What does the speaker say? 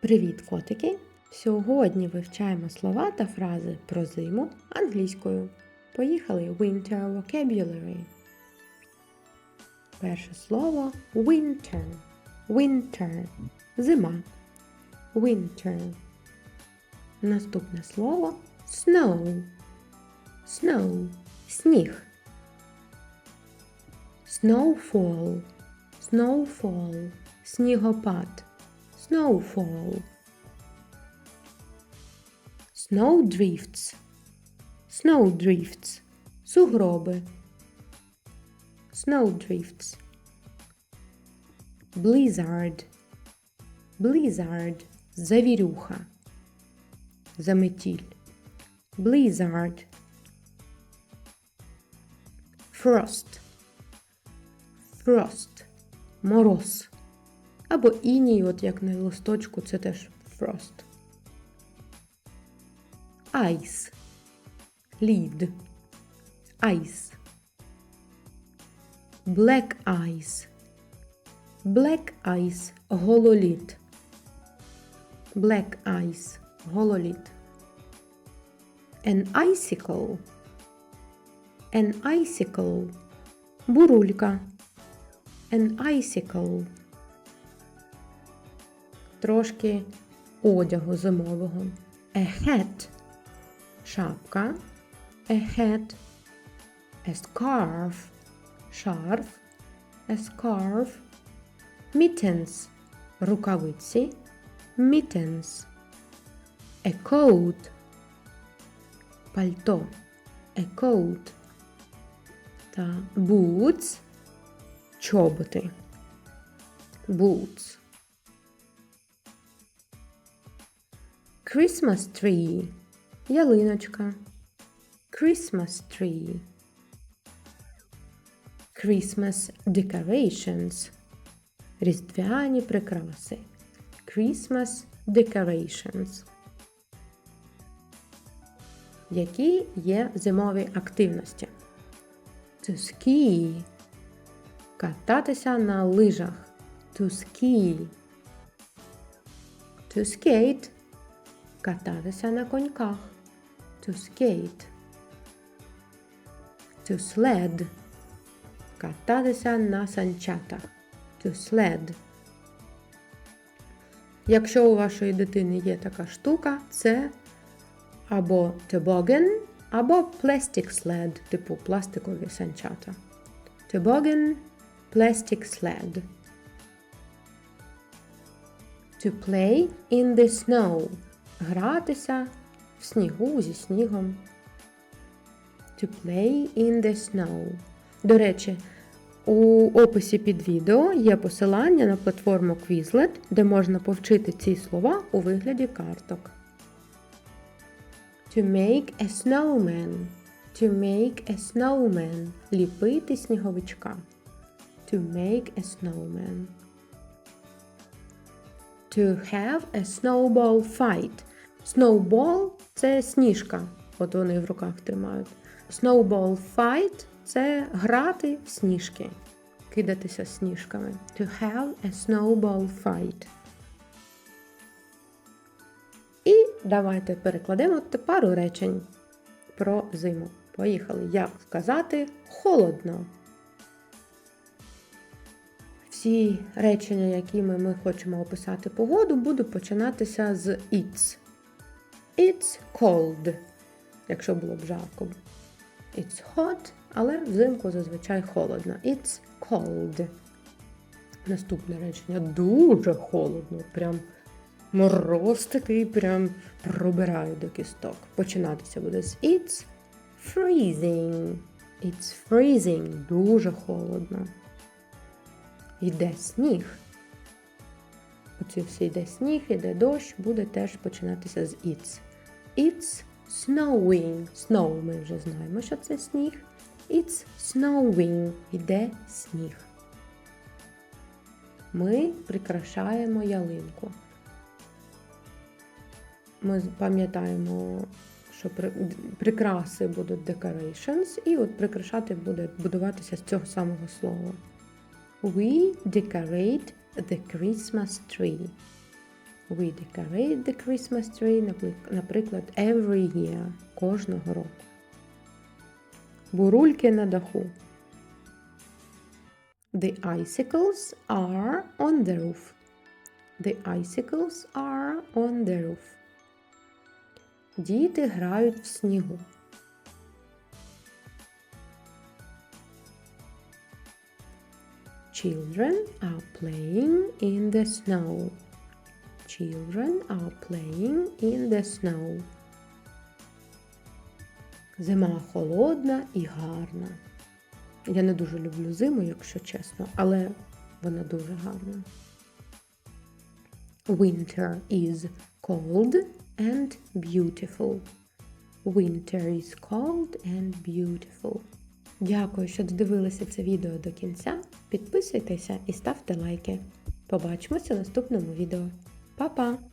Привіт, котики! Сьогодні вивчаємо слова та фрази про зиму англійською. Поїхали Winter Vocabulary. Перше слово winter. Winter. Зима. Winter. Наступне слово snow. Snow. Сніг. Snowfall. Snowfall. Снігопад. Snowfall. Snowdrifts. Snowdrifts. Сугроби. Snowdrifts. Blizzard. Blizzard. Завірюха. Заметіль. Blizzard. Frost. Frost. Мороз. Або іній, от як на листочку, це теж frost. Ice. Лід. Ice. Black ice. Black ice. Гололід. Black ice. Гололід. An icicle. An icicle. Бурулька. An icicle. Трошки одягу зимового. A hat. Шапка. A hat. A scarf. Шарф. A scarf. Mittens. Рукавиці. Mittens. A coat. Пальто. A coat. Та boots. Чоботи. Boots. Christmas tree. Ялиночка. Christmas tree. Christmas decorations. Різдвяні прикраси. Christmas decorations. Які є зимові активності? To ski. Кататися на лижах. To ski. To skate. Кататися на коньках. To skate. To sled. Кататися на санчатах. To sled. Якщо у вашої дитини є така штука, це або toboggan, або plastic sled, типу пластикові санчата. Toboggan, plastic sled. To play in the snow. Гратися в снігу зі снігом. To play in the snow. До речі, у описі під відео є посилання на платформу Quizlet, де можна повчити ці слова у вигляді карток. To make a snowman. To make a snowman. Ліпити сніговичка. To make a snowman. To have a snowball fight. Snowball – це сніжка. От вони в руках тримають. Snowball fight – це грати в сніжки. Кидатися сніжками. To have a snowball fight. І давайте перекладемо пару речень про зиму. Поїхали. Як сказати холодно. Всі речення, якими ми хочемо описати погоду, будуть починатися з it's. It's cold, якщо було б жарко. It's hot, але взимку зазвичай холодно. It's cold. Наступне речення дуже холодно. Прям мороз такий прям пробирає до кісток. Починатися буде з It's freezing. It's freezing. Дуже холодно. Йде сніг. Оці всі йде сніг, йде дощ, буде теж починатися з It's. It's snowing. Snow ми вже знаємо, що це сніг. It's snowing. Йде сніг. Ми прикрашаємо ялинку. Ми пам'ятаємо, що при- прикраси будуть decorations, і от прикрашати буде будуватися з цього самого слова. We decorate the Christmas tree. We decorate the Christmas tree, наприклад, every year, кожного року. Бурульки на даху. The icicles are on the roof. The icicles are on the roof. Діти грають в снігу. Children are playing in the snow. Children are playing in the snow. Зима холодна і гарна. Я не дуже люблю зиму, якщо чесно, але вона дуже гарна. Winter is cold and beautiful. Winter is cold and beautiful. Дякую, що додивилися це відео до кінця. Підписуйтеся і ставте лайки. Побачимося в наступному відео. Papá!